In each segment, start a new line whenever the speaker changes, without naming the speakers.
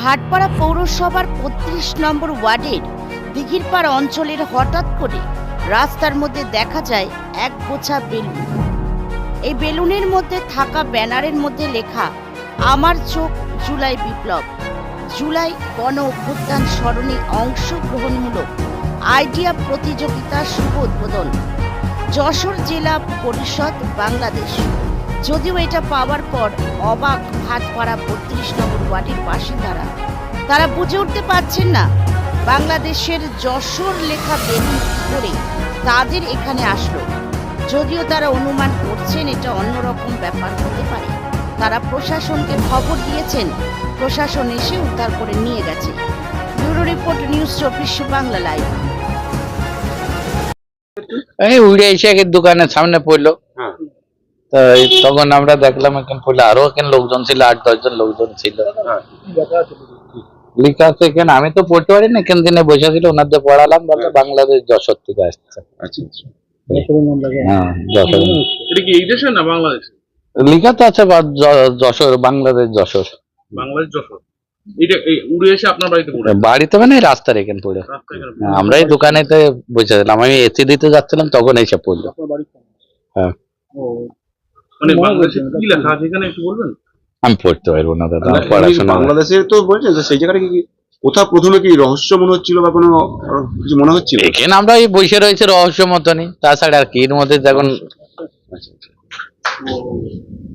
ভাটপাড়া পৌরসভার বত্রিশ নম্বর ওয়ার্ডের দিঘিরপাড় অঞ্চলের হঠাৎ করে রাস্তার মধ্যে দেখা যায় এক গোছা বেলুন। এই বেলুনের মধ্যে থাকা ব্যানারের মধ্যে লেখা, আমার চোখ জুলাই বিপ্লব। জুলাই গণ অভ্যুত্থান স্মরণে অংশগ্রহণমূলক আইডিয়া প্রতিযোগিতা শুভ উদ্বোধন। যশোর জেলা পরিষদ, বাংলাদেশ। যদিও এটা পাওয়ার পর অবাক ভাটপাড়া বত্রিশ নম্বর ওয়ার্ডের বাসিন্দারা তারা বুঝে উঠতে পারছেন না বাংলাদেশের যশোর লেখা বেলুন করে তাদের এখানে আসলো। যদিও তারা অনুমান করছেন এটা অন্যরকম ব্যাপার হতে পারে। তারা প্রশাসনকে খবর দিয়েছেন প্রশাসন এসে উদ্ধার করে নিয়ে গেছে। ব্যুরো রিপোর্ট নিউজ চব্বিশ বাংলা লাইভ।
এই উড়ে এসে দোকানের সামনে পড়ল।
হ্যাঁ।
তো তখন আমরা দেখলাম এখানে পড়ল আরও এখানে লোকজন ছিল আট দশজন লোকজন ছিল।
হ্যাঁ
লেখা আছে এখানে আমি তো পড়তে পারি না এখান দিনে বসে ছিল ওনাদের পড়ালাম বলে বাংলাদেশ যশোর থেকে আসছে।
আচ্ছা আচ্ছা।
হ্যাঁ যশোর।
এই দেশে না বাংলাদেশ?
লেখা তো আছে যশোর বাংলাদেশ যশোর।
বাংলাদেশ যশোর। এটা এই উড়ে এসে আপনার বাড়িতে
মানে রাস্তার এখানে পড়ে। হ্যাঁ, আমরা এই দোকানেতে বসেছিলাম আমি এসি দিতে যাচ্ছিলাম তখন এসে পড়ল। হ্যাঁ।
মানে বাংলাদেশে কি লেখা আছে এখানে একটু বলবেন?
আমি পড়তে পারব না দাদা পড়াশোনা
বাংলাদেশে তো বলছেন সেই জায়গাটা কি কোথাও প্রথমে কি রহস্য মনে হচ্ছিল বা কোনো কিছু মনে হচ্ছিল?
এখানে আমরা এই বসে রয়েছে রহস্য মতনই তাছাড়া আর কি এর মধ্যে যখন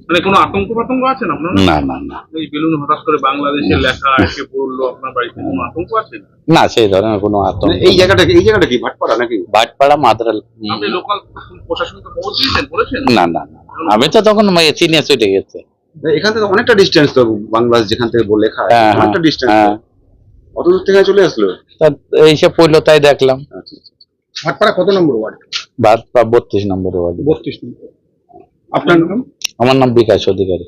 মানে কোনো আতঙ্ক ফাতঙ্ক আছে না আপনার?
না না না।
এই বেলুন হঠাৎ করে বাংলাদেশের লেখা এসে পড়ল আপনার বাড়িতে কোনো আতঙ্ক আছে?
না সেই ধরনের কোনো আতঙ্ক
মানে এই জায়গাটা কি- এই জায়গাটা কি ভাটপাড়া নাকি?
বাটপাড়া মাদ্রাল
আপনি লোকাল প্রশাসনকে খবর দিয়েছেন বলেছেন?
না না না। আমি তো তখন সিনিয়র নিয়ে চলে গেছে।
এখান থেকে অনেকটা ডিস্টেন্স তো বাংলাদেশ যেখান থেকে বলে আছে,
হ্যাঁ, হ্যাঁ,
অনেকটা ডিস্টেন্স
হ্যাঁ।
কত দূর থেকে চলে আসলো?
তা এইসব পড়ল তাই দেখলাম।
আচ্ছা আচ্ছা
ভাটপাড়া কত নম্বর ওয়ার্ড?
ভাটপাড়া বত্রিশ নম্বর ওয়ার্ড।
বত্রিশ নম্বর। আপনার নাম?
আমার নাম বিকাশ অধিকারী।